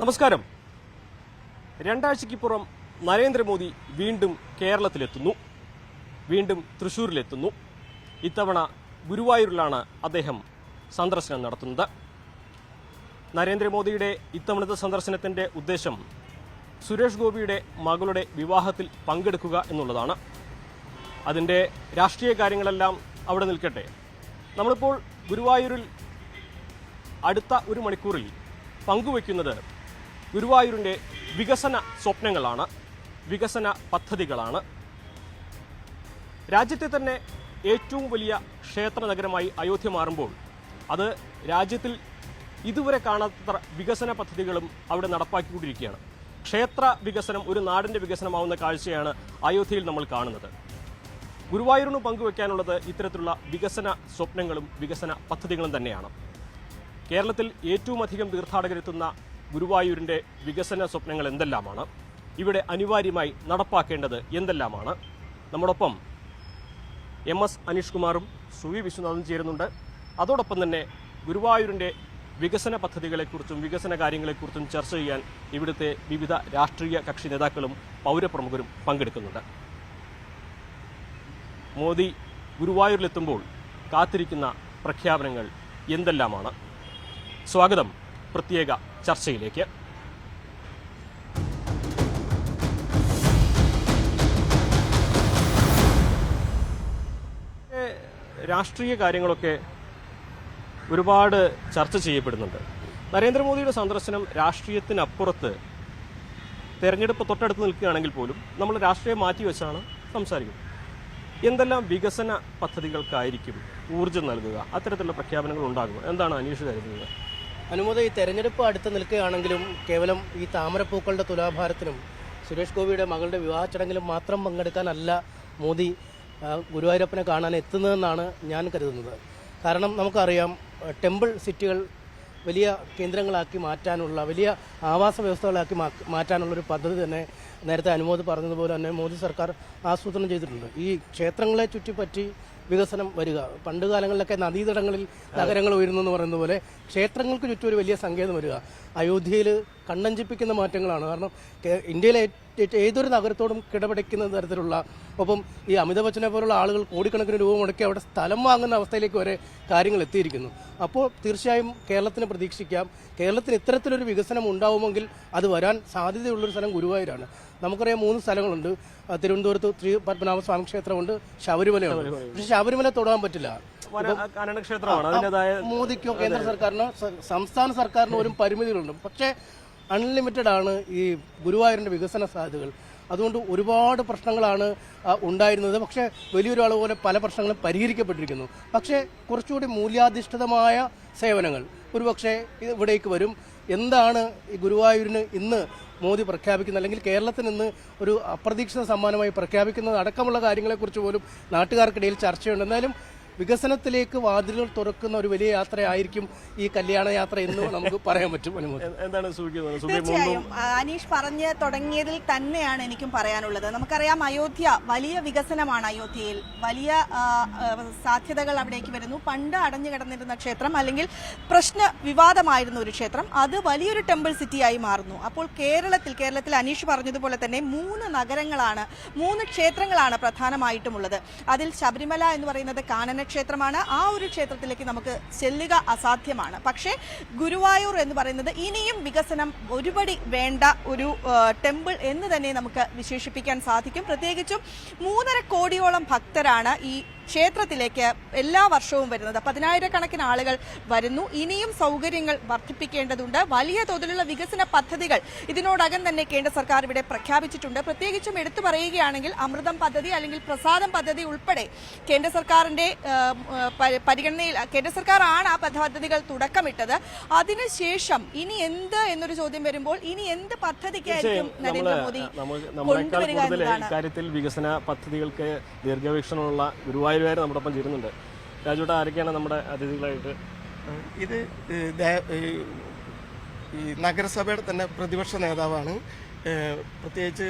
നമസ്കാരം. രണ്ടാഴ്ചയ്ക്കിപ്പുറം നരേന്ദ്രമോദി വീണ്ടും കേരളത്തിലെത്തുന്നു. വീണ്ടും തൃശൂരിലെത്തുന്നു. ഇത്തവണ ഗുരുവായൂരിലാണ് അദ്ദേഹം സന്ദർശനം നടത്തുന്നത്. നരേന്ദ്രമോദിയുടെ ഇത്തവണത്തെ സന്ദർശനത്തിന്റെ ഉദ്ദേശം സുരേഷ് ഗോപിയുടെ മകളുടെ വിവാഹത്തിൽ പങ്കെടുക്കുക എന്നുള്ളതാണ്. അതിന്റെ രാഷ്ട്രീയ കാര്യങ്ങളെല്ലാം അവിടെ നിൽക്കട്ടെ. നമ്മളിപ്പോൾ ഗുരുവായൂരിൽ അടുത്ത ഒരു മണിക്കൂറിൽ പങ്കുവയ്ക്കുന്നത് ഗുരുവായൂരിന്റെ വികസന സ്വപ്നങ്ങളാണ് വികസന പദ്ധതികളാണ്. രാജ്യത്തെ തന്നെ ഏറ്റവും വലിയ ക്ഷേത്ര നഗരമായി അയോധ്യ മാറുമ്പോൾ അത് രാജ്യത്തിൽ ഇതുവരെ കാണാത്ത വികസന പദ്ധതികളും അവിടെ നടപ്പാക്കിക്കൊണ്ടിരിക്കുകയാണ്. ക്ഷേത്ര വികസനം ഒരു നാടിന്റെ വികസനമാവുന്ന കാഴ്ചയാണ് അയോധ്യയിൽ നമ്മൾ കാണുന്നത്. ഗുരുവായൂരിന് പങ്കുവെക്കാനുള്ളത് ഇത്തരത്തിലുള്ള വികസന സ്വപ്നങ്ങളും വികസന പദ്ധതികളും തന്നെയാണ്. കേരളത്തിൽ ഏറ്റവും അധികം തീർത്ഥാടകരെത്തുന്ന ഗുരുവായൂരിന്റെ വികസന സ്വപ്നങ്ങൾ എന്തെല്ലാമാണ്? ഇവിടെ അനിവാര്യമായി നടപ്പാക്കേണ്ടത് എന്തെല്ലാമാണ്? നമ്മോടൊപ്പം എം എസ് അനീഷ് കുമാറും സുവി വിശ്വനാഥും ചേരുന്നുണ്ട്. അതോടൊപ്പം തന്നെ ഗുരുവായൂരിന്റെ വികസന പദ്ധതികളെക്കുറിച്ചും വികസന കാര്യങ്ങളെക്കുറിച്ചും ചർച്ച ചെയ്യാൻ ഇവിടുത്തെ വിവിധ രാഷ്ട്രീയ കക്ഷി നേതാക്കളും പൗരപ്രമുഖരും പങ്കെടുക്കുന്നുണ്ട്. മോദി ഗുരുവായൂരിലെത്തുമ്പോൾ കാത്തിരിക്കുന്ന പ്രഖ്യാപനങ്ങൾ എന്തെല്ലാമാണ്? സ്വാഗതം. പ്രത്യേക ചർച്ചയിലേക്ക്. രാഷ്ട്രീയ കാര്യങ്ങളൊക്കെ ഒരുപാട് ചർച്ച ചെയ്യപ്പെടുന്നുണ്ട്. നരേന്ദ്രമോദിയുടെ സന്ദർശനം രാഷ്ട്രീയത്തിനപ്പുറത്ത് തെരഞ്ഞെടുപ്പ് തൊട്ടടുത്ത് നിൽക്കുകയാണെങ്കിൽ പോലും നമ്മൾ രാഷ്ട്രീയം മാറ്റിവെച്ചാണ് സംസാരിക്കുന്നത്. എന്തെല്ലാം വികസന പദ്ധതികൾക്കായിരിക്കും ഊർജം നൽകുക? അത്തരത്തിലുള്ള പ്രഖ്യാപനങ്ങൾ ഉണ്ടാകുക എന്താണ് അനീഷ് കരുതുന്നത്? അനുമതി ഈ തെരഞ്ഞെടുപ്പ് അടുത്ത് നിൽക്കുകയാണെങ്കിലും കേവലം ഈ താമരപ്പൂക്കളുടെ തുലാഭാരത്തിനും സുരേഷ് ഗോപിയുടെ മകളുടെ വിവാഹ ചടങ്ങിലും മാത്രം പങ്കെടുക്കാനല്ല മോദി ഗുരുവായൂരപ്പനെ കാണാൻ എത്തുന്നതെന്നാണ് ഞാൻ കരുതുന്നത്. കാരണം നമുക്കറിയാം ടെമ്പിൾ സിറ്റികൾ വലിയ കേന്ദ്രങ്ങളാക്കി മാറ്റാനുള്ള വലിയ ആവാസ വ്യവസ്ഥകളാക്കി മാറ്റാനുള്ള ഒരു പദ്ധതി തന്നെ നേരത്തെ അനുമോദ് പറഞ്ഞതുപോലെ തന്നെ മോദി സർക്കാർ ആസൂത്രണം ചെയ്തിട്ടുണ്ട്. ഈ ക്ഷേത്രങ്ങളെ ചുറ്റിപ്പറ്റി വികസനം വരിക. പണ്ട് കാലങ്ങളിലൊക്കെ നദീതടങ്ങളിൽ നഗരങ്ങൾ ഉയരുന്നു എന്ന് പറയുന്ന പോലെ ക്ഷേത്രങ്ങൾക്ക് ചുറ്റും ഒരു വലിയ സങ്കേതം വരിക. അയോധ്യയിൽ കണ്ണഞ്ചിപ്പിക്കുന്ന മാറ്റങ്ങളാണ്. കാരണം ഇന്ത്യയിലെ ഏതൊരു നഗരത്തോടും കിടപിടിക്കുന്ന തരത്തിലുള്ള ഒപ്പം ഈ അമിതാഭ് ബച്ചനെ പോലുള്ള ആളുകൾ കോടിക്കണക്കിന് രൂപ മുടക്കി അവിടെ സ്ഥലം വാങ്ങുന്ന അവസ്ഥയിലേക്ക് വരെ കാര്യങ്ങൾ എത്തിയിരിക്കുന്നു. അപ്പോൾ തീർച്ചയായും കേരളത്തിന് പ്രതീക്ഷിക്കാം. കേരളത്തിന് ഇത്തരത്തിലൊരു വികസനം ഉണ്ടാവുമെങ്കിൽ അത് വരാൻ സാധ്യതയുള്ളൊരു സ്ഥലം ഗുരുവായൂരാണ്. നമുക്കറിയാം മൂന്ന് സ്ഥലങ്ങളുണ്ട്. തിരുവനന്തപുരത്ത് ശ്രീ പത്മനാഭ സ്വാമി ക്ഷേത്രമുണ്ട് ശബരിമലയുണ്ട്. പക്ഷെ ശബരിമല തൊടാൻ പറ്റില്ല. മോദിക്കോ കേന്ദ്ര സർക്കാരിനോ സംസ്ഥാന സർക്കാരിനോ ഒരു പരിമിതികളുണ്ട്. പക്ഷേ അൺലിമിറ്റഡ് ആണ് ഈ ഗുരുവായൂരിന്റെ വികസന സാധ്യതകൾ. അതുകൊണ്ട് ഒരുപാട് പ്രശ്നങ്ങളാണ് ഉണ്ടായിരുന്നത്. പക്ഷേ വലിയൊരു അളവ് പോലെ പല പ്രശ്നങ്ങളും പരിഹരിക്കപ്പെട്ടിരിക്കുന്നു. പക്ഷേ കുറച്ചുകൂടി മൂല്യാധിഷ്ഠിതമായ സേവനങ്ങൾ ഒരുപക്ഷെ ഇവിടേക്ക് വരും. എന്താണ് ഈ ഗുരുവായൂരിന് ഇന്ന് മോദി പ്രഖ്യാപിക്കുന്ന അല്ലെങ്കിൽ കേരളത്തിന് ഇന്ന് ഒരു അപ്രതീക്ഷിത സമ്മാനമായി പ്രഖ്യാപിക്കുന്നത് അടക്കമുള്ള കാര്യങ്ങളെക്കുറിച്ച് പോലും നാട്ടുകാർക്കിടയിൽ ചർച്ചയുണ്ട്. എന്നാലും വികസനത്തിലേക്ക് വാതിലുകൾ തുറക്കുന്ന ഒരു വലിയ യാത്രയായിരിക്കും ഈ കല്യാണ യാത്ര എന്ന് നമുക്ക് പറയാൻ പറ്റും എന്താണ് തീർച്ചയായും. അനീഷ് പറഞ്ഞ് തുടങ്ങിയതിൽ തന്നെയാണ് എനിക്കും പറയാനുള്ളത്. നമുക്കറിയാം അയോധ്യ വലിയ വികസനമാണ് അയോധ്യയിൽ. വലിയ സാധ്യതകൾ അവിടേക്ക് വരുന്നു. പണ്ട് അടഞ്ഞു കിടന്നിരുന്ന ക്ഷേത്രം അല്ലെങ്കിൽ പ്രശ്ന വിവാദമായിരുന്ന ഒരു ക്ഷേത്രം അത് വലിയൊരു ടെമ്പിൾ സിറ്റിയായി മാറുന്നു. അപ്പോൾ കേരളത്തിൽ കേരളത്തിൽ അനീഷ് പറഞ്ഞതുപോലെ തന്നെ മൂന്ന് നഗരങ്ങളാണ് മൂന്ന് ക്ഷേത്രങ്ങളാണ് പ്രധാനമായിട്ടുമുള്ളത് അതിൽ ശബരിമല എന്ന് പറയുന്നത് കാനന ക്ഷേത്രമാണ്. ആ ഒരു ക്ഷേത്രത്തിലേക്ക് നമുക്ക് ചെല്ലുക അസാധ്യമാണ്. പക്ഷേ ഗുരുവായൂർ എന്ന് പറയുന്നത് ഇനിയും വികസനം ഒരുപടി വേണ്ട ഒരു ടെമ്പിൾ എന്ന് തന്നെ നമുക്ക് വിശേഷിപ്പിക്കാൻ സാധിക്കും. പ്രത്യേകിച്ചും മൂന്നര കോടിയോളം ഭക്തരാണ് ഈ ക്ഷേത്രത്തിലേക്ക് എല്ലാ വർഷവും വരുന്നത്. പതിനായിരക്കണക്കിന് ആളുകൾ വരുന്നു. ഇനിയും സൗകര്യങ്ങൾ വർദ്ധിപ്പിക്കേണ്ടതുണ്ട്. വലിയ തോതിലുള്ള വികസന പദ്ധതികൾ ഇതിനോടകം തന്നെ കേന്ദ്ര സർക്കാർ ഇവിടെ പ്രഖ്യാപിച്ചിട്ടുണ്ട്. പ്രത്യേകിച്ചും എടുത്തു പറയുകയാണെങ്കിൽ അമൃതം പദ്ധതി അല്ലെങ്കിൽ പ്രസാദം പദ്ധതി ഉൾപ്പെടെ കേന്ദ്ര സർക്കാരിന്റെ പരിഗണനയിൽ കേന്ദ്ര സർക്കാരാണ് ആ പദ്ധതികൾ തുടക്കമിട്ടത്. അതിനുശേഷം ഇനി എന്ത് എന്നൊരു ചോദ്യം വരുമ്പോൾ ഇനി എന്ത് പദ്ധതിക്കായിരിക്കും നരേന്ദ്രമോദി കൊണ്ടുവരിക എന്നതാണ്. വികസന പദ്ധതികൾക്ക് ദീർഘവീക്ഷണമുള്ള ഗുരുവായൂരുകാർ ഒപ്പം ചേരുന്നുണ്ട്. രാജുട്ട ആരൊക്കെയാണ് നമ്മുടെ അതിഥികളായിട്ട്? ഇത് ഈ നഗരസഭയുടെ തന്നെ പ്രതിപക്ഷ നേതാവാണ്. പ്രത്യേകിച്ച്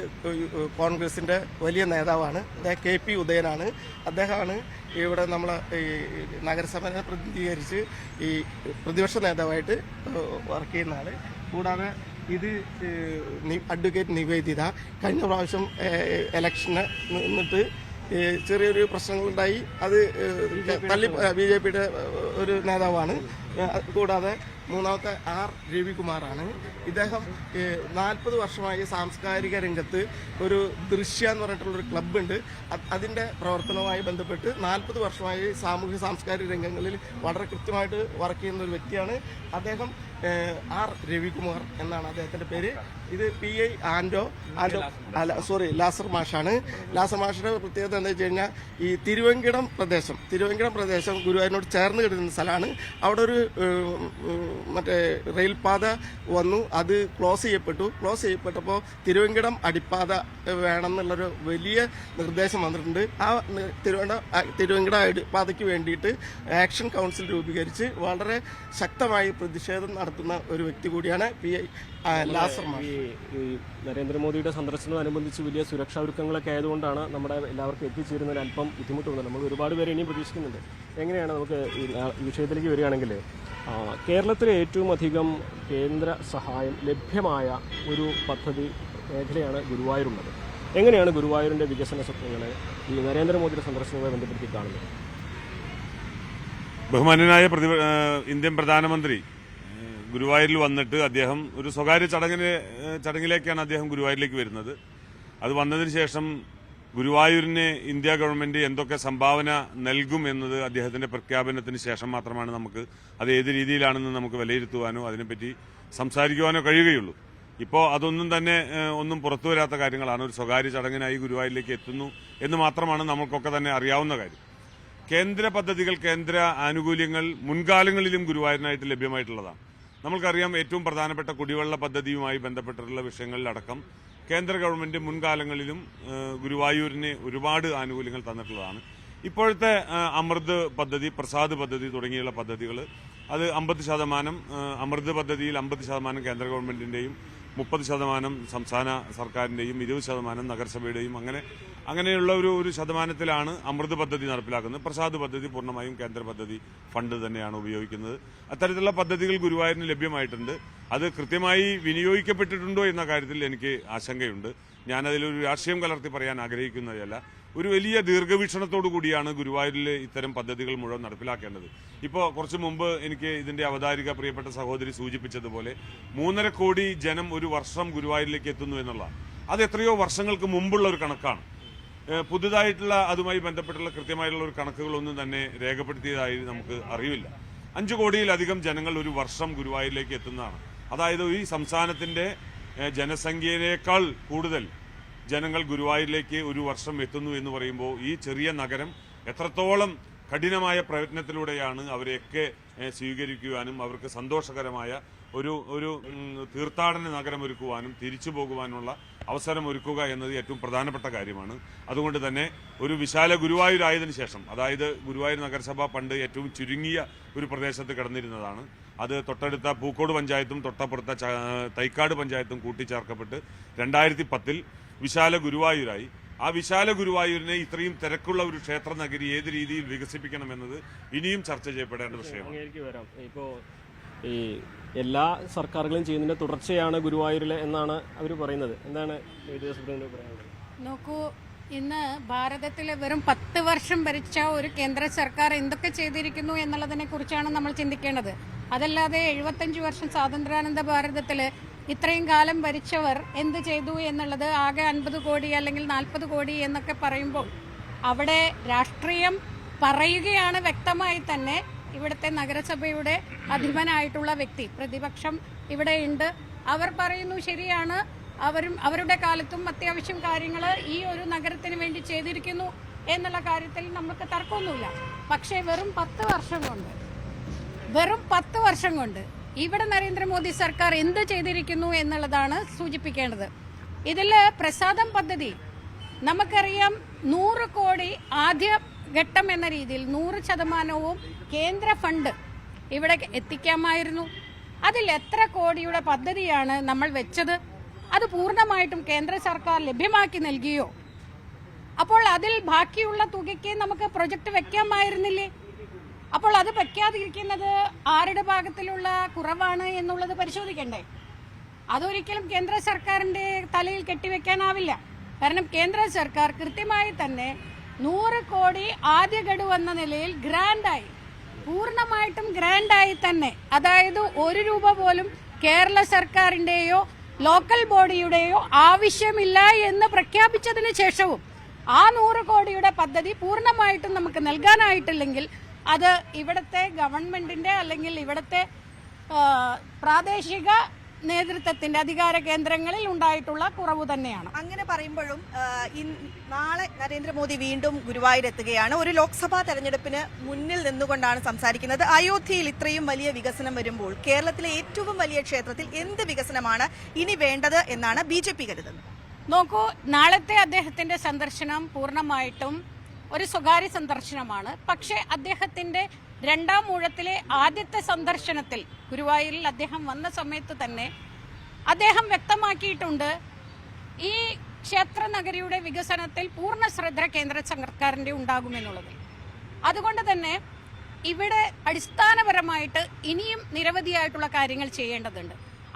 കോൺഗ്രസിന്റെ വലിയ നേതാവാണ്. അദ്ദേഹം കെ പി ഉദയനാണ്. അദ്ദേഹമാണ് ഇവിടെ നമ്മൾ ഈ നഗരസഭയെ പ്രതിനിധീകരിച്ച് ഈ പ്രതിപക്ഷ നേതാവായിട്ട് വർക്ക് ചെയ്യുന്ന ആൾ കൂടാതെ ഇത് അഡ്വക്കേറ്റ് നിവേദിത. കഴിഞ്ഞ പ്രാവശ്യം ഇലക്ഷന് നിന്നിട്ട് ചെറിയൊരു പ്രശ്നങ്ങളുണ്ടായി. അത് തള്ളി ബി ജെ പിയുടെ ഒരു നേതാവാണ്. കൂടാതെ മൂന്നാമത്തെ ആർ രവികുമാറാണ്. ഇദ്ദേഹം നാൽപ്പത് വർഷമായി സാംസ്കാരിക രംഗത്ത് ഒരു ദൃശ്യ എന്ന് പറഞ്ഞിട്ടുള്ളൊരു ക്ലബ്ബുണ്ട്. അത് അതിന്റെ പ്രവർത്തനവുമായി ബന്ധപ്പെട്ട് നാൽപ്പത് വർഷമായി സാമൂഹ്യ സാംസ്കാരിക രംഗങ്ങളിൽ വളരെ കൃത്യമായിട്ട് വർക്ക് ചെയ്യുന്ന ഒരു വ്യക്തിയാണ്. അദ്ദേഹം ആർ രവികുമാർ എന്നാണ് അദ്ദേഹത്തിന്റെ പേര്. ഇത് പി ഐ ആൻഡോ ആൻഡോ അല്ല സോറി ലാസർ മാഷാണ്. ലാസർ മാഷിന്റെ പ്രത്യേകത എന്താ വെച്ച് കഴിഞ്ഞാൽ ഈ തിരുവങ്കിടം പ്രദേശം തിരുവങ്കിടം പ്രദേശം ഗുരുവായൂരിനോട് ചേർന്ന് കിടക്കുന്ന സ്ഥലമാണ്. അവിടെ ഒരു മറ്റേ റെയിൽപാത വന്നു. അത് ക്ലോസ് ചെയ്യപ്പെട്ടു. ക്ലോസ് ചെയ്യപ്പെട്ടപ്പോൾ തിരുവങ്കിടം അടിപ്പാത വേണം എന്നുള്ളൊരു വലിയ നിർദ്ദേശം വന്നിട്ടുണ്ട്. ആ തിരുവനന്തപുരം തിരുവണ്ട തിരുവങ്കിടം അടിപ്പാതയ്ക്ക് വേണ്ടിയിട്ട് ആക്ഷൻ കൗൺസിൽ രൂപീകരിച്ച് വളരെ ശക്തമായി പ്രതിഷേധം നടത്തുന്ന ഒരു വ്യക്തി കൂടിയാണ് പി ഐ നരേന്ദ്രമോദിയുടെ സന്ദർശനത്തോടനുബന്ധിച്ച് വലിയ സുരക്ഷാ ഒരുക്കങ്ങളൊക്കെ ആയതുകൊണ്ടാണ് നമ്മുടെ എല്ലാവർക്കും എത്തിച്ചേരുന്നതിൽ അല്പം ബുദ്ധിമുട്ട് വന്നത് നമ്മൾ ഒരുപാട് പേരെ ഇനിയും പ്രതീക്ഷിക്കുന്നുണ്ട്. എങ്ങനെയാണ് നമുക്ക് ഈ വിഷയത്തിലേക്ക് വരികയാണെങ്കിൽ കേരളത്തിലെ ഏറ്റവും അധികം കേന്ദ്ര സഹായം ലഭ്യമായ ഒരു പദ്ധതി മേഖലയാണ് ഗുരുവായൂരുള്ളത്. എങ്ങനെയാണ് ഗുരുവായൂരിന്റെ വികസന സ്വപ്നങ്ങൾ ഈ നരേന്ദ്രമോദിയുടെ സന്ദർശനവുമായി ബന്ധപ്പെടുത്തി കാണുന്നത്? ബഹുമാന്യനായ പ്രതി ഇന്ത്യൻ പ്രധാനമന്ത്രി ഗുരുവായൂരിൽ വന്നിട്ട് അദ്ദേഹം ഒരു സ്വകാര്യ ചടങ്ങിന് ചടങ്ങിലേക്കാണ് അദ്ദേഹം ഗുരുവായൂരിലേക്ക് വരുന്നത്. അത് വന്നതിന് ശേഷം ഗുരുവായൂരിന് ഇന്ത്യ ഗവൺമെന്റ് എന്തൊക്കെ സംഭാവന നൽകും എന്നത് അദ്ദേഹത്തിന്റെ പ്രഖ്യാപനത്തിന് ശേഷം മാത്രമാണ് നമുക്ക് അത് ഏത് രീതിയിലാണെന്ന് നമുക്ക് വിലയിരുത്തുവാനോ അതിനെപ്പറ്റി സംസാരിക്കുവാനോ കഴിയുകയുള്ളൂ. ഇപ്പോൾ അതൊന്നും തന്നെ ഒന്നും പുറത്തു വരാത്ത കാര്യങ്ങളാണ്. ഒരു സ്വകാര്യ ചടങ്ങിനായി ഗുരുവായൂരിലേക്ക് എത്തുന്നു എന്ന് മാത്രമാണ് നമുക്കൊക്കെ തന്നെ അറിയാവുന്ന കാര്യം. കേന്ദ്ര പദ്ധതികൾ കേന്ദ്ര ആനുകൂല്യങ്ങൾ മുൻകാലങ്ങളിലും ഗുരുവായൂരിനായിട്ട് ലഭ്യമായിട്ടുള്ളതാണ്. നമ്മൾക്കറിയാം ഏറ്റവും പ്രധാനപ്പെട്ട കുടിവെള്ള പദ്ധതിയുമായി ബന്ധപ്പെട്ടിട്ടുള്ള വിഷയങ്ങളിലടക്കം കേന്ദ്ര ഗവൺമെന്റ് മുൻകാലങ്ങളിലും ഗുരുവായൂരിനെ ഒരുപാട് ആനുകൂല്യങ്ങൾ തന്നിട്ടുള്ളതാണ്. ഇപ്പോഴത്തെ അമൃത് പദ്ധതി പ്രസാദ് പദ്ധതി തുടങ്ങിയുള്ള പദ്ധതികൾ അത് അമ്പത് ശതമാനം അമൃത് പദ്ധതിയിൽ അമ്പത് ശതമാനം കേന്ദ്ര ഗവൺമെന്റിന്റെയും മുപ്പത് ശതമാനം സംസ്ഥാന സർക്കാരിന്റെയും ഇരുപത് ശതമാനം നഗരസഭയുടെയും അങ്ങനെ അങ്ങനെയുള്ള ഒരു ഒരു ശതമാനത്തിലാണ് അമൃത് പദ്ധതി നടപ്പിലാക്കുന്നത്. പ്രസാദ് പദ്ധതി പൂർണമായും കേന്ദ്ര പദ്ധതി ഫണ്ട് തന്നെയാണ് ഉപയോഗിക്കുന്നത്. അത്തരത്തിലുള്ള പദ്ധതികൾ ഗുരുവായൂരിന് ലഭ്യമായിട്ടുണ്ട്. അത് കൃത്യമായി വിനിയോഗിക്കപ്പെട്ടിട്ടുണ്ടോ എന്ന കാര്യത്തിൽ എനിക്ക് ആശങ്കയുണ്ട്. ഞാനതിലൊരു രാഷ്ട്രീയം കലർത്തി പറയാൻ ആഗ്രഹിക്കുന്നതല്ല. ഒരു വലിയ ദീർഘവീക്ഷണത്തോടു കൂടിയാണ് ഗുരുവായൂരിൽ ഇത്തരം പദ്ധതികൾ മുഴുവൻ നടപ്പിലാക്കേണ്ടത്. ഇപ്പോൾ കുറച്ച് മുമ്പ് എനിക്ക് ഇതിന്റെ അവതാരിക പ്രിയപ്പെട്ട സഹോദരി സൂചിപ്പിച്ചതുപോലെ മൂന്നര കോടി ജനം ഒരു വർഷം ഗുരുവായൂരിലേക്ക് എത്തുന്നു എന്നുള്ള അത് എത്രയോ വർഷങ്ങൾക്ക് മുമ്പുള്ള ഒരു കണക്കാണ്. പുതുതായിട്ടുള്ള അതുമായി ബന്ധപ്പെട്ടുള്ള കൃത്യമായിട്ടുള്ള ഒരു കണക്കുകളൊന്നും തന്നെ രേഖപ്പെടുത്തിയതായി നമുക്ക് അറിയില്ല അഞ്ചു കോടിയിലധികം ജനങ്ങൾ ഒരു വർഷം ഗുരുവായൂരിലേക്ക് എത്തുന്നതാണ്. അതായത് ഈ സംസ്ഥാനത്തിന്റെ ജനസംഖ്യയിലേക്കാൾ കൂടുതൽ ജനങ്ങൾ ഗുരുവായൂരിലേക്ക് ഒരു വർഷം എത്തുന്നു എന്ന് പറയുമ്പോൾ ഈ ചെറിയ നഗരം എത്രത്തോളം കഠിനമായ പ്രയത്നത്തിലൂടെയാണ് അവരെയൊക്കെ സ്വീകരിക്കുവാനും അവർക്ക് സന്തോഷകരമായ ഒരു ഒരു തീർത്ഥാടന നഗരം ഒരുക്കുവാനും തിരിച്ചു പോകുവാനുള്ള അവസരം ഒരുക്കുക എന്നത് ഏറ്റവും പ്രധാനപ്പെട്ട കാര്യമാണ്. അതുകൊണ്ട് തന്നെ ഒരു വിശാല ഗുരുവായൂരായതിനു ശേഷം അതായത് ഗുരുവായൂർ നഗരസഭ പണ്ട് ഏറ്റവും ചുരുങ്ങിയ ഒരു പ്രദേശത്ത് കിടന്നിരുന്നതാണ്. അത് തൊട്ടടുത്ത പൂക്കോട് പഞ്ചായത്തും തൊട്ടപ്പുറത്ത തൈക്കാട് പഞ്ചായത്തും കൂട്ടിച്ചേർക്കപ്പെട്ട് രണ്ടായിരത്തി പത്തിൽ വിശാല ഗുരുവായൂരായി. ആ വിശാല ഗുരുവായൂരിനെ ഇത്രയും തിരക്കുള്ള ഒരു ക്ഷേത്ര നഗരി ഏത് രീതിയിൽ വികസിപ്പിക്കണമെന്നത് ഇനിയും ചർച്ച ചെയ്യപ്പെടേണ്ട വിഷയമാണ്. ഈ എല്ലാ സർക്കാരുകളും ചെയ്യുന്നതിന്റെ തുടർച്ചയാണ് ഗുരുവായൂരിലെ എന്നാണ് അവർ പറയുന്നത്. എന്താണ് നോക്കൂ ഇന്ന് ഭാരതത്തിൽ വെറും പത്ത് വർഷം ഭരിച്ച ഒരു കേന്ദ്ര സർക്കാർ എന്തൊക്കെ ചെയ്തിരിക്കുന്നു എന്നുള്ളതിനെ കുറിച്ചാണ് നമ്മൾ ചിന്തിക്കേണ്ടത്. അതല്ലാതെ എഴുപത്തഞ്ച് വർഷം സ്വാതന്ത്ര്യാനന്ദ ഭാരതത്തിൽ ഇത്രയും കാലം ഭരിച്ചവർ എന്ത് ചെയ്തു എന്നുള്ളത് ആകെ അൻപത് കോടി അല്ലെങ്കിൽ നാൽപ്പത് കോടി എന്നൊക്കെ പറയുമ്പോൾ അവിടെ രാഷ്ട്രീയം പറയുകയാണ് വ്യക്തമായി തന്നെ ഇവിടുത്തെ നഗരസഭയുടെ അധിപനായിട്ടുള്ള വ്യക്തി പ്രതിപക്ഷം ഇവിടെ ഉണ്ട് അവർ പറയുന്നു ശരിയാണ്. അവരും അവരുടെ കാലത്തും അത്യാവശ്യം കാര്യങ്ങൾ ഈ ഒരു നഗരത്തിന് വേണ്ടി ചെയ്തിരിക്കുന്നു എന്നുള്ള കാര്യത്തിൽ നമുക്ക് തർക്കമൊന്നുമില്ല. പക്ഷേ വെറും പത്ത് വർഷം കൊണ്ട് വെറും പത്ത് വർഷം കൊണ്ട് ഇവിടെ നരേന്ദ്രമോദി സർക്കാർ എന്ത് ചെയ്തിരിക്കുന്നു എന്നുള്ളതാണ് സൂചിപ്പിക്കേണ്ടത്. ഇതിൽ പ്രസാദം പദ്ധതി നമുക്കറിയാം നൂറ് കോടി ആദ്യ ഘട്ടം എന്ന രീതിയിൽ നൂറ് ശതമാനവും കേന്ദ്ര ഫണ്ട് ഇവിടെ എത്തിക്കാമായിരുന്നു. അതിൽ എത്ര കോടിയുടെ പദ്ധതിയാണ് നമ്മൾ വെച്ചത്? അത് പൂർണമായിട്ടും കേന്ദ്ര സർക്കാർ ലഭ്യമാക്കി നൽകിയോ? അപ്പോൾ അതിൽ ബാക്കിയുള്ള തുകയ്ക്ക് നമുക്ക് പ്രൊജക്ട് വെക്കാമായിരുന്നില്ലേ? അപ്പോൾ അത് വെക്കാതിരിക്കുന്നത് ആരുടെ ഭാഗത്തിലുള്ള കുറവാണ് എന്നുള്ളത് പരിശോധിക്കണ്ടേ? അതൊരിക്കലും കേന്ദ്ര സർക്കാരിന്റെ തലയിൽ കെട്ടിവെക്കാനാവില്ല. കാരണം കേന്ദ്ര സർക്കാർ കൃത്യമായി തന്നെ നൂറ് കോടി ആദ്യ ഗഡു എന്ന നിലയിൽ ഗ്രാൻഡായി. പൂർണമായിട്ടും ഗ്രാൻഡായി തന്നെ. അതായത് ഒരു രൂപ പോലും കേരള സർക്കാരിന്റെയോ ലോക്കൽ ബോഡിയുടെയോ ആവശ്യമില്ല എന്ന് പ്രഖ്യാപിച്ചതിന് ശേഷവും ആ നൂറ് കോടിയുടെ പദ്ധതി പൂർണമായിട്ടും നമുക്ക് നൽകാനായിട്ടില്ലെങ്കിൽ അത് ഇവിടുത്തെ ഗവൺമെന്റിന്റെ അല്ലെങ്കിൽ ഇവിടുത്തെ പ്രാദേശിക നേതൃത്വത്തിന്റെ അധികാര കേന്ദ്രങ്ങളിൽ ഉണ്ടായിട്ടുള്ള കുറവ് തന്നെയാണ്. അങ്ങനെ പറയുമ്പോഴും നാളെ നരേന്ദ്രമോദി വീണ്ടും ഗുരുവായൂർ എത്തുകയാണ്. ഒരു ലോക്സഭാ തെരഞ്ഞെടുപ്പിന് മുന്നിൽ നിന്നുകൊണ്ടാണ് സംസാരിക്കുന്നത്. അയോധ്യയിൽ ഇത്രയും വലിയ വികസനം വരുമ്പോൾ കേരളത്തിലെ ഏറ്റവും വലിയ ക്ഷേത്രത്തിൽ എന്ത് വികസനമാണ് ഇനി വേണ്ടത് എന്നാണ് ബി കരുതുന്നത്? നോക്കൂ നാളത്തെ അദ്ദേഹത്തിന്റെ സന്ദർശനം പൂർണമായിട്ടും ഒരു സ്വകാര്യ സന്ദർശനമാണ്. പക്ഷേ അദ്ദേഹത്തിന്റെ രണ്ടാം ഊഴത്തിലെ ആദ്യത്തെ സന്ദർശനത്തിൽ ഗുരുവായൂരിൽ അദ്ദേഹം വന്ന സമയത്ത് തന്നെ അദ്ദേഹം വ്യക്തമാക്കിയിട്ടുണ്ട് ഈ ക്ഷേത്ര നഗരിയുടെ വികസനത്തിൽ പൂർണ ശ്രദ്ധ കേന്ദ്ര സർക്കാരിന്റെ ഉണ്ടാകുമെന്നുള്ളത്. അതുകൊണ്ട് തന്നെ ഇവിടെ അടിസ്ഥാനപരമായിട്ട് ഇനിയും നിരവധിയായിട്ടുള്ള കാര്യങ്ങൾ ചെയ്യേണ്ടതുണ്ട്.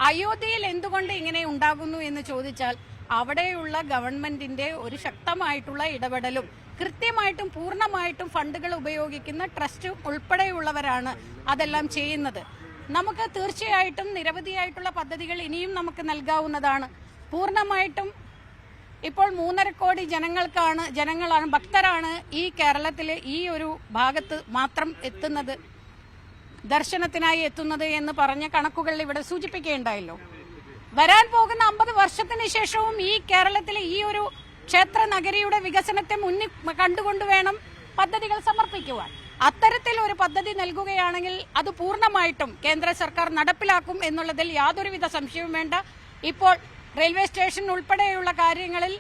അയോധ്യയിൽ എന്തുകൊണ്ട് ഇങ്ങനെ ഉണ്ടാകുന്നു എന്ന് ചോദിച്ചാൽ അവിടെയുള്ള ഗവൺമെന്റിന്റെ ഒരു ശക്തമായിട്ടുള്ള ഇടപെടലും കൃത്യമായിട്ടും പൂർണമായിട്ടും ഫണ്ടുകൾ ഉപയോഗിക്കുന്ന ട്രസ്റ്റ് ഉൾപ്പെടെയുള്ളവരാണ് അതെല്ലാം ചെയ്യുന്നത്. നമുക്ക് തീർച്ചയായിട്ടും നിരവധിയായിട്ടുള്ള പദ്ധതികൾ ഇനിയും നമുക്ക് നൽകാവുന്നതാണ്. പൂർണമായിട്ടും ഇപ്പോൾ മൂന്നര കോടി ജനങ്ങൾക്കാണ് ജനങ്ങളാണ് ഭക്തരാണ് ഈ കേരളത്തിലെ ഈ ഒരു ഭാഗത്ത് മാത്രം എത്തുന്നത് ദർശനത്തിനായി എത്തുന്നത് എന്ന് പറഞ്ഞ കണക്കുകൾ ഇവിടെ സൂചിപ്പിക്കുകയുണ്ടായല്ലോ വരാൻ പോകുന്ന അമ്പത് വർഷത്തിന് ശേഷവും ഈ കേരളത്തിലെ ഈ ഒരു ക്ഷേത്ര നഗരിയുടെ വികസനത്തെ മുന്നിൽ കണ്ടുകൊണ്ട് വേണം പദ്ധതികൾ സമർപ്പിക്കുവാൻ. അത്തരത്തിൽ ഒരു പദ്ധതി നൽകുകയാണെങ്കിൽ അത് പൂർണമായിട്ടും കേന്ദ്ര സർക്കാർ നടപ്പിലാക്കും എന്നുള്ളതിൽ യാതൊരുവിധ സംശയവും വേണ്ട. ഇപ്പോൾ റെയിൽവേ സ്റ്റേഷൻ ഉൾപ്പെടെയുള്ള കാര്യങ്ങളിൽ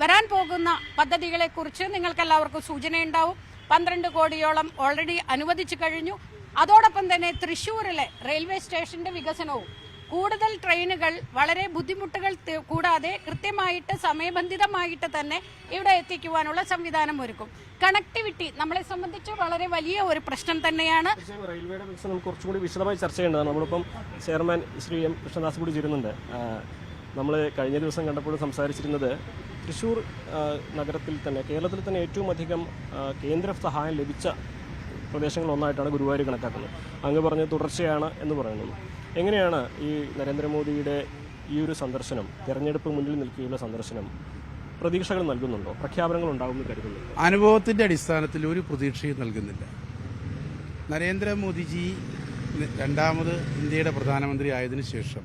വരാൻ പോകുന്ന പദ്ധതികളെ കുറിച്ച് നിങ്ങൾക്കെല്ലാവർക്കും സൂചനയുണ്ടാവും. പന്ത്രണ്ട് കോടിയോളം ഓൾറെഡി അനുവദിച്ചു കഴിഞ്ഞു. അതോടൊപ്പം തന്നെ തൃശ്ശൂരിലെ റെയിൽവേ സ്റ്റേഷന്റെ വികസനവും കൂടുതൽ ട്രെയിനുകൾ വളരെ ബുദ്ധിമുട്ടുകൾ കൂടാതെ കൃത്യമായിട്ട് സമയബന്ധിതമായിട്ട് തന്നെ ഇവിടെ എത്തിക്കുവാനുള്ള സംവിധാനം ഒരുക്കും. കണക്ടിവിറ്റി നമ്മളെ സംബന്ധിച്ച് വളരെ വലിയ ഒരു പ്രശ്നം തന്നെയാണ്. റെയിൽവേയുടെ നമുക്ക് കുറച്ചുകൂടി വിശദമായി ചർച്ച ചെയ്യേണ്ടതാണ്. നമ്മളിപ്പം ചെയർമാൻ ശ്രീ എം കൃഷ്ണദാസ് കൂടി ചേരുന്നുണ്ട്. നമ്മൾ കഴിഞ്ഞ ദിവസം കണ്ടപ്പോൾ സംസാരിച്ചിരുന്നത് തൃശ്ശൂർ നഗരത്തിൽ തന്നെ കേരളത്തിൽ തന്നെ ഏറ്റവും അധികം കേന്ദ്ര സഹായം ലഭിച്ച പ്രദേശങ്ങളൊന്നായിട്ടാണ് ഗുരുവായൂർ കണക്കാക്കുന്നത്. അങ്ങ് പറഞ്ഞ തുടർച്ചയാണ് എന്ന് പറയുന്നത്. എങ്ങനെയാണ് ഈ നരേന്ദ്രമോദിയുടെ ഈ ഒരു സന്ദർശനം തെരഞ്ഞെടുപ്പ് മുന്നിൽ നിൽക്കുകയുള്ള സന്ദർശനം പ്രതീക്ഷകൾ നൽകുന്നുണ്ടോ? പ്രഖ്യാപനങ്ങൾ ഉണ്ടാകുമെന്ന് കരുതുന്നു. അനുഭവത്തിന്റെ അടിസ്ഥാനത്തിൽ ഒരു പ്രതീക്ഷയും നൽകുന്നില്ല. നരേന്ദ്രമോദിജി രണ്ടാമത് ഇന്ത്യയുടെ പ്രധാനമന്ത്രി ആയതിനു ശേഷം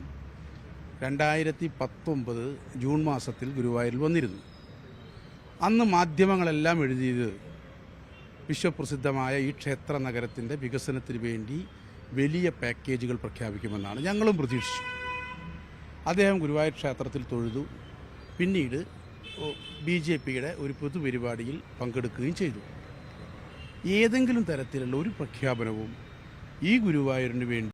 രണ്ടായിരത്തി പത്തൊമ്പത് ജൂൺ മാസത്തിൽ ഗുരുവായൂരിൽ വന്നിരുന്നു. അന്ന് മാധ്യമങ്ങളെല്ലാം എഴുതിയത് വിശ്വപ്രസിദ്ധമായ ഈ ക്ഷേത്ര നഗരത്തിന്റെ വികസനത്തിന് വേണ്ടി വലിയ പാക്കേജുകൾ പ്രഖ്യാപിക്കുമെന്നാണ് ഞങ്ങളും പ്രതീക്ഷിച്ചു. അദ്ദേഹം ഗുരുവായൂർ ക്ഷേത്രത്തിൽ തൊഴുതു. പിന്നീട് ബി ജെ പിയുടെ ഒരു പൊതുപരിപാടിയിൽ പങ്കെടുക്കുകയും ചെയ്തു. ഏതെങ്കിലും തരത്തിലുള്ള ഒരു പ്രഖ്യാപനവും ഈ ഗുരുവായൂരിന് വേണ്ടി